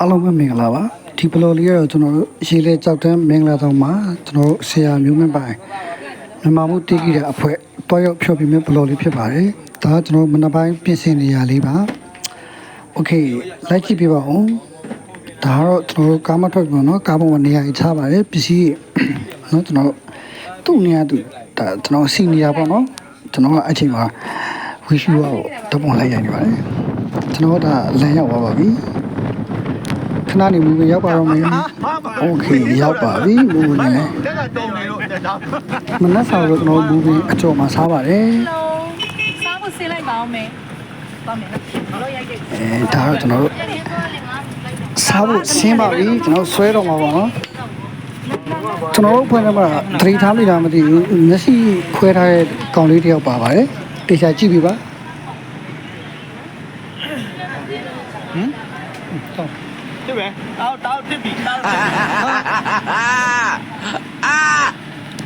အားလုံးပဲမင်္ဂလာပါဒီဘလော်လေးကတော့ကျွန်တော်တို့ရေလေကြောက်တန်းမင်္ဂလာဆောင်မှာကျွန်တော်တို့ဆရာမျိုးမင်းပိုင်မြန်မာမှုတည်ကြည့်တဲ့အဖွဲတွားရောက်ဖြောပြမယ့်ဘလော်လေးဖြစ်ပါတယ်ဒါကကျွန်တော်တို့မနက်ပိုင်းပြင်ဆင်နေရလေးပါโอเคလိုက်ကြည့်ပြပါဦးဒါကတော့ကျွန်တော်တို့ကားမထွက်ဘူးเนาะကားပေါ်မှာနေရာကြီးထားပါတယ်ပစ္စည်းเนาะကျွန်တော်တို့သူ့နေရာသူဒါကျွန်တော်စီနေရာပေါ့เนาะကျွန်တော်ကအချိန်မှာဝီရှူကိုတပုံလိုက်ရိုက်နေပါတယ်ကျွန်တော်ကဒါလမ်းရောက်သွားပါပြီ ခဏနေမူဝင်ရောက်ပါတော့မယ်โอเคရောက်ပါပြီမူဝင်လည်း တက်ကတုံနေလို့တက်တာ မနက်စာတော့ကျွန်တော်မူဝင်အကျော်မှာစားပါတယ် လုံးစားဖို့ဆင်းလိုက်ပါအောင်မယ်။ပါမယ်နော်။ဘာလို့ရိုက်ခဲ့ အဲဒါတော့ကျွန်တော်တို့စားဖို့ဆင်းပါပြီကျွန်တော်ဆွဲတော့မှာပါနော်ကျွန်တော်တို့ဖွင့်တော့မှသတိထားမိတာမသိဘူးမျက်စိခွဲထားတဲ့ကောင်လေးတစ်ယောက်ပါပါတယ်တေချာကြည့်ပြီပါ တောက်တောက်တစ်ပြီတောက်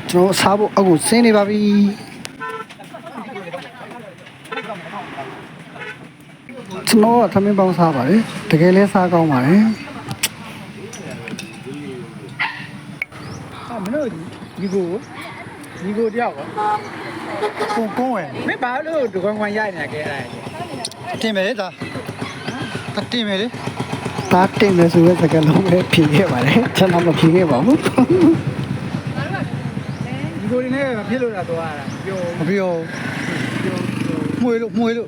ကျွန်တော်စားဖို့အခုဆင်းနေပါပြီကျွန်တော်ကသမင်းပေါင်းစားပါတယ်တကယ်လဲစားကောင်းပါတယ်ဟာမင်းတို့ဒီကိုဒီကိုတယောက်ကောကိုကုန်းဝယ်မင်းဘာလို့ဒကွန်ကွန်ရိုက်နေကြအဲ့တင်မယ်လေဒါတင်မယ်လေ တားတင်မယ်ဆိုတဲ့စကားလုံးပဲဖြေခဲ့ပါတယ်ကျွန်တော်မဖြေခဲ့ပါဘူးဒီကိုရင်းနဲ့မဖြစ်လို့လားတော့အားပြောမပြောမှုေလို့မှုေလို့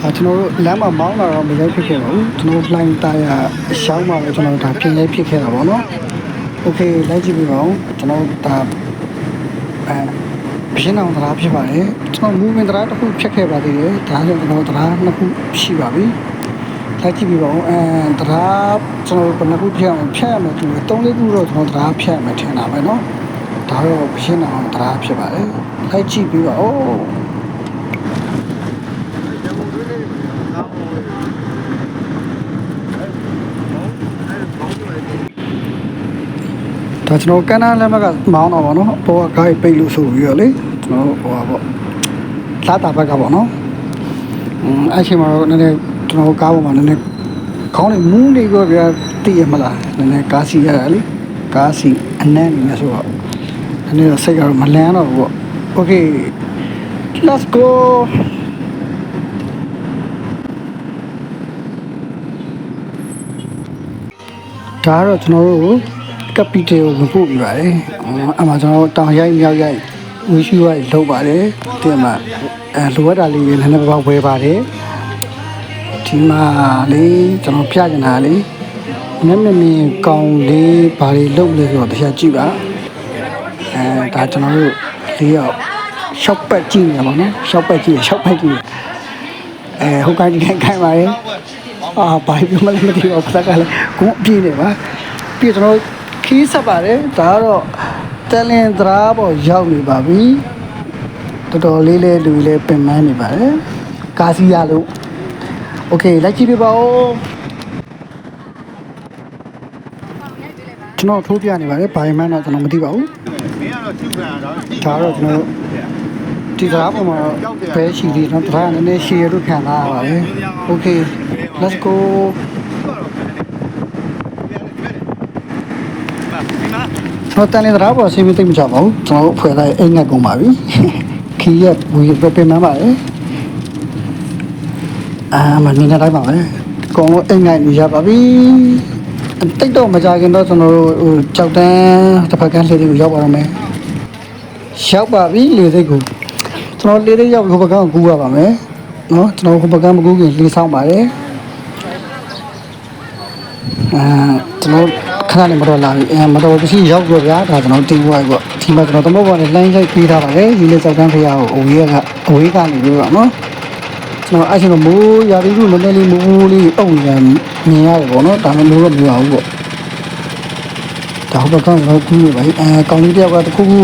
ကျွန်တော်တို့လမ်းမှာမောင်းလာတော့မရိုက်ဖြစ်ခဲ့ပါဘူးကျွန်တော် blind tire ရှောင်းမှာပဲကျွန်တော်ဒါပြင်ရိုက်ဖြစ်ခဲ့တာပေါ့နော် okay လိုက်ကြည့်ပြီးပါဦးကျွန်တော်ဒါအဲ ပြင်းအောင်တရားဖြစ်ပါတယ်ကျွန်တော် movement တရားတစ်ခုဖြတ်ခဲ့ပါသေးတယ်ဒါဆိုကျွန်တော်တရားနှစ်ခုရှိပါပြီလိုက်ကြည့်ပြပါဦးအဲတရားကျွန်တော်ဘယ်နှစ်ခုဖြတ်အောင်ဖြတ်ရမယ်သူသုံးလေးခုတော့ကျွန်တော်တရားဖြတ်ရမယ်ထင်တာပဲเนาะဒါတော့ပြင်းအောင်တရားဖြစ်ပါတယ်လိုက်ကြည့်ပြပါဦးဒါကျွန်တော်ကန်းနာလက်မကမောင်းတော့ဗောနော်ဘောကကားပိတ်လို့ဆိုပြီးတော့လေ ကျွန်တော်ဟိုပါဗောလာတာဘက်ကဗောနော်အင်းအဲ့ချိန်မှာတော့နည်းနည်းကျွန်တော်ကားပေါ်မှာနည်းနည်းခေါင်းလေးမူးနေတော့ဗျာသိရမလားနည်းနည်းကားစီရတာလေကားစီအနမ်းနေမှာဆိုတော့နည်းနည်းတော့စိတ်ကတော့မလန်းတော့ဘူးဗော Okay let's go ဒါကတော့ကျွန်တော်တို့ကပီတယ်ကိုဝင်ပို့ပြီးပါတယ်အမှကျွန်တော်တို့တောင်ရိုက်မြောက်ရိုက် ဝီရှူရိုက်လုပ်ပါတယ်တင်မှာအဲလိုအပ်တာလေးတွေလည်းနည်းနည်းပါးပါးဝယ်ပါတယ်ဒီမှာလေးကျွန်တော်ပြချင်တာလေးမျက်မြင်မြင်ကောင်းလေးဘာတွေလုပ်လဲဆိုတော့တရားကြည့်ပါအဲဒါကျွန်တော်တို့လေးယောက်ရှောက်ပတ်ကြည့်နေပါတော့ရှောက်ပတ်ကြည့်ရှောက်ပတ်ကြည့်အဲဟုတ်ကဲ့ဒီခိုင်ခိုင်ပါတယ်အာဘာပြောမလဲမသိပါဘူးခက်ကလည်းဂုံးအပြည့်နေပါပြီးတော့ကျွန်တော်ခီးဆက်ပါတယ်ဒါကတော့ တလင်သရာပေါ်ရောက်နေပါပြီတော်တော်လေးလေးလူလေးပင်ပန်းနေပါတယ်ကာစီရလို့โอเคလိုက်ကြည့်ပြပါဦးကျွန်တော်ထိုးပြနေပါတယ်ဘာမှန်းတော့ကျွန်တော်မသိပါဘူး မင်းကတော့ရှုပ်ခံတော့ ဒါတော့ကျွန်တော်ဒီသရာပေါ်မှာဘဲရှိသေးတယ်တော့သရာနည်းနည်းရှည်ရလို့ခံစားရပါတယ်โอเค let's go ကျွန်တော်တန်နေသရားပေါ်အစီအမံသိမ့်မချပါဘူးကျွန်တော်တို့ဖွဲ့လိုက်အိမ်ငတ်ကုန်ပါပြီခီးရက်ဝီပဲပြင်မှန်းပါလေအာမနေနေတိုင်းပါပဲအကုန်လုံးအိမ်ငတ်နေရပါပြီတိတ်တော့မကြခင်တော့ကျွန်တော်တို့ဟိုကြောက်တန်းတစ်ဖက်ကန်းလှည့်လေးကိုရောက်ပါတော့မယ်ရောက်ပါပြီလေစိတ်ကိုကျွန်တော်လေးလေးရောက်ဟိုဘက်ကန်းကိုကူးရပါမယ်နော်ကျွန်တော်ဟိုဘက်ကန်းမကူးခင်လေးဆောင်ပါတယ် အဲကျွန်တော်ခဏလေးမတော်လာပြီအဲမတော်ပစ္စည်းရောက်တော့ဗျာဒါကျွန်တော်တင်သွားပြီပေါ့ဒီမှာကျွန်တော်သမုတ်ပေါ်နဲ့လိုင်းရိုက်ပေးထားပါတယ်ဒီလေးစောက်တန်းဖရာကိုအဝေးကအဝေးကနေပြီးတော့နော်ကျွန်တော်အဲ့ချိန်မှာမိုးရာသီဥတုနည်းနည်းလေးမိုးမိုးလေးအုပ်နေတယ်မြင်ရတယ်ပေါ့နော်ဒါမှမဟုတ်မရဘူးပေါ့ဒါဟုတ်ကတော့တော့ကူးရပါပြီအဲကောင်လေးတယောက်ကတခုခု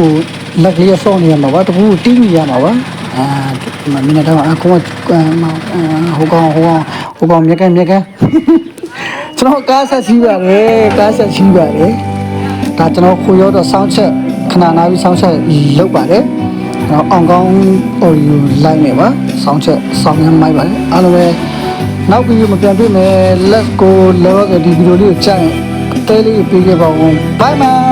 လက်ကလေးဆော့နေရမှာပါတခုခုတီးမိရမှာပါအဲဒီမှာမင်းတော့အကောင်ကဟိုကောင်ဟိုကောင်ဟိုကောင်မြက်ကမြက်က ကျွန်တော်ကားဆက်ရှိပါတယ်ကားဆက်ရှိပါတယ်ဒါကျွန်တော်ခိုးရောတော့စောင်းချက်ခဏနာပြီးစောင်းချက်လုပ်ပါတယ်ကျွန်တော်အောင်ကောင်း audio လိုက်နေပါစောင်းချက်စောင်းရမ်းလိုက်ပါတယ်အားလုံးပဲနောက်ဗီဒီယိုမပြန်တွေ့မယ် let's go လောကဒီဗီဒီယိုလေးကိုကြိုက်ရင်အသေးလေးပေးခဲ့ပါဦး bye bye